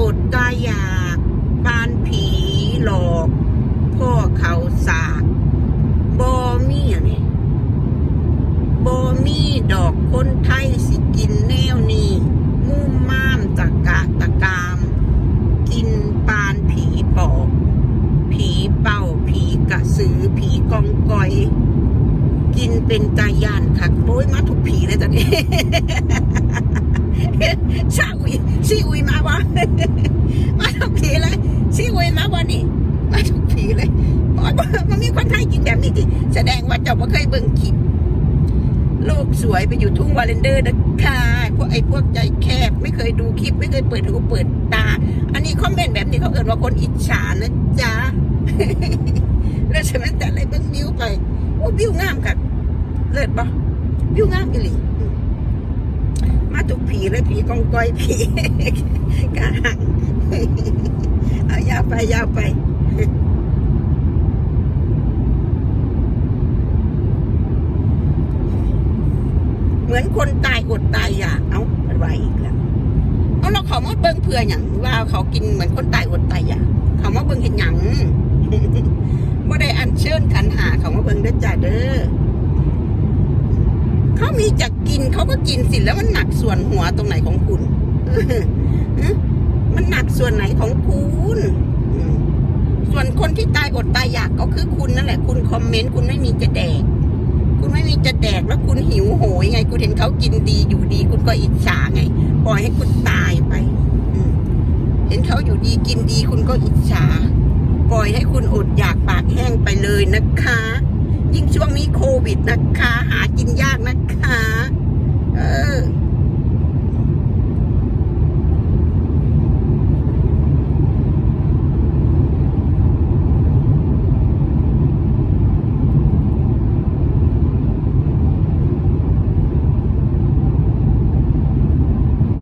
อดตายอยากปานผีหลอกพ่อเขาสากบอมีอะนี่บอมีดอกคนไทยสิกินแนวนี้มุ่มม่ามตะกะตะกาม กินปานผีปอบ ผีเป่าผีกระสือผีกองกอย กินเป็นตายานคักโอ้ยมาถูกผีเลยตอนนี้าอุยซีอุยมาวะมาถูกผีเลยซีอุยมาวะนี่มาถูกผีเลยบอกว่ามันมีคนไทยกินแบบนี้ที่แสดงว่าเจ้าบ่เคยเบิ่งคลิปโลกสวยไปอยู่ทุ่งวาเลนเดอร์นะคะพวกไอ้พวกใจแคบ ไม่เคยดูคลิป ไม่เคยเปิดหูเปิดตา อันนี้คอมเมนต์แบบนี้เขาเอ่นว่าคนอิจฉานะจ๊ะแล้วฉะนั้นแต่อะไรเบิ่งบิวไปโอ้บิวงามค่ะเลิศปะบิวงามอีหลี มาถูกผีเลยผีกองกอยผีกาหังเอายาวไปยาวไปเหมือนคนตายอดตายอยากเอาไปไว้อีกแล้วเอาเราเขามาเบิ่งเพื่ออย่างว่าเขากินเหมือนคนตายอดตายอยากเขามาเบิ่งเห็นหยังบ่ได้อัญเชิญขันหาเขามาเบิ่งเด้อจ้าเด้อเขามีจะ ก็กินสิแล้วมันหนักส่วนหัวตรงไหนของคุณมันหนักส่วนไหนของคุณส่วนคนที่ตายอดตายอยากก็คือคุณนั่นแหละ คุณคอมเมนต์คุณไม่มีจะแดก คุณไม่มีจะแดกแล้วคุณหิวโหยไง คุณเห็นเขากินดีอยู่ดี คุณก็อิจฉาไงปล่อยให้คุณตายไปเห็นเขาอยู่ดีกินดีคุณก็อิจฉา ปล่อยให้คุณอดอยากปากแห้งไปเลยนะคะ ยิ่งช่วงนี้โควิดนะคะ หากินยากนะคะ เออ